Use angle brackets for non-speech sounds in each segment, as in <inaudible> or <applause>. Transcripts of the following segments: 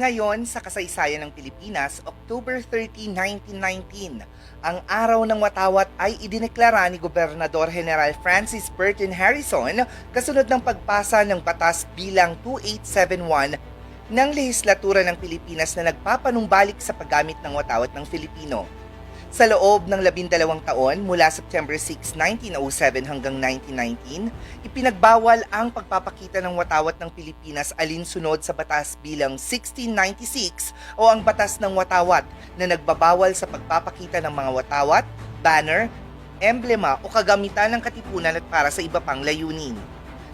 Ngayon, sa kasaysayan ng Pilipinas, October 30, 1919, ang Araw ng Watawat ay idineklara ni Gobernador General Francis Burton Harrison kasunod ng pagpasa ng batas bilang 2871 ng lehislatura ng Pilipinas na nagpapanumbalik sa paggamit ng watawat ng Filipino. Sa loob ng labindalawang taon mula September 6, 1907 hanggang 1919, ipinagbawal ang pagpapakita ng watawat ng Pilipinas alinsunod sa batas bilang 1696 o ang batas ng watawat na nagbabawal sa pagpapakita ng mga watawat, banner, emblema o kagamitan ng katipunan at para sa iba pang layunin.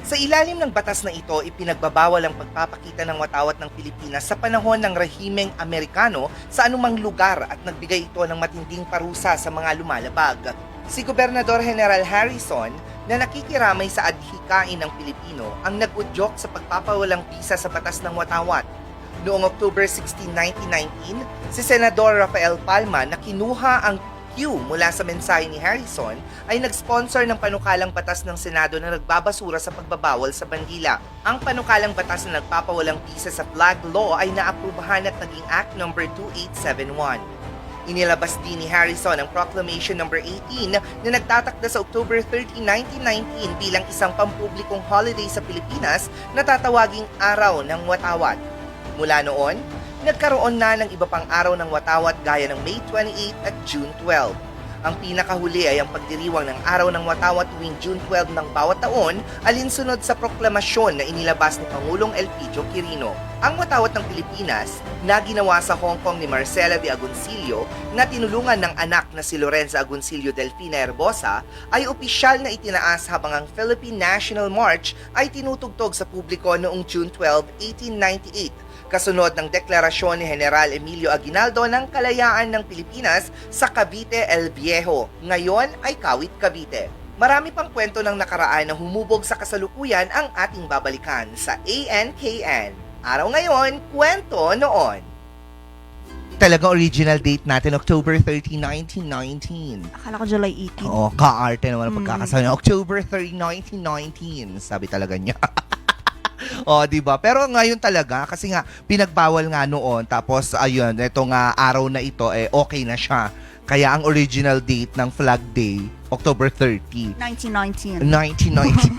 Sa ilalim ng batas na ito, ipinagbabawal ang pagpapakita ng watawat ng Pilipinas sa panahon ng rehimeng Amerikano sa anumang lugar at nagbigay ito ng matinding parusa sa mga lumalabag. Si Gobernador General Harrison na nakikiramay sa adhikain ng Pilipino ang nag-udyok sa pagpapawalang bisa sa batas ng watawat. Noong October 16, 1919, si Senador Rafael Palma na kinuha ang Q mula sa mensahe ni Harrison ay nag-sponsor ng panukalang batas ng Senado na nagbabasura sa pagbabawal sa bandila. Ang panukalang batas na nagpapawalang bisa sa flag law ay naaprubahan at naging Act No. 2871. Inilabas din ni Harrison ang Proclamation No. 18 na nagtatakda sa October 30, 1919 bilang isang pampublikong holiday sa Pilipinas na tatawaging Araw ng Watawat. Mula noon, nagkaroon na ng iba pang araw ng watawat gaya ng May 28 at June 12. Ang pinakahuli ay ang pagdiriwang ng araw ng watawat tuwing June 12 ng bawat taon alinsunod sa proklamasyon na inilabas ni Pangulong Elpidio Quirino. Ang watawat ng Pilipinas na ginawa sa Hong Kong ni Marcela de Agoncillo na tinulungan ng anak na si Lorenza Agoncillo Delfina Herbosa ay opisyal na itinaas habang ang Philippine National March ay tinutugtog sa publiko noong June 12, 1898 kasunod ng deklarasyon ni General Emilio Aguinaldo ng kalayaan ng Pilipinas sa Cavite El Viejo. Ngayon ay Kawit Cavite. Marami pang kwento ng nakaraan na humubog sa kasalukuyan ang ating babalikan sa ANKN. Araw ngayon, kwento noon. Talaga original date natin, October 30, 1919. Akala ko July 18. Oo, kaarte naman ang Mm. pagkakasabi. October 30, 1919. Sabi talaga niya. <laughs> <laughs> oh, 'di ba? Pero ngayon talaga kasi nga pinagbawal nga noon tapos ayun, ito nga araw na ito eh okay na siya. Kaya ang original date ng Flag Day, October 30. 1919. 1990.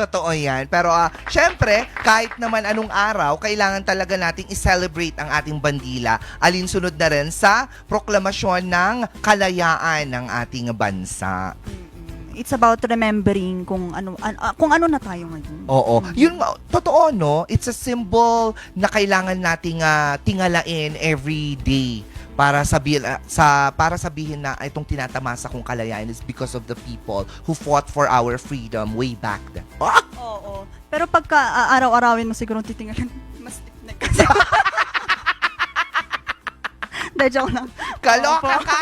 Totoo yan. Pero ah, syempre, kahit naman anong araw, kailangan talaga nating i-celebrate ang ating bandila. Alinsunod na rin sa proklamasyon ng kalayaan ng ating bansa. It's about remembering kung ano an- ah, kung ano na tayo ngayon. Oo. Mm. Yun, totoo, no? It's a symbol na kailangan nating ah, tingalain every day para sabihin ah, sa para sabihin na itong tinatamasa kong kalayaan is because of the people who fought for our freedom way back then. Ah! Oo. Pero pagka ah, araw-arawin mo siguro titingnan <laughs> mas stiff kasi. De, joke lang. Kaloka ka!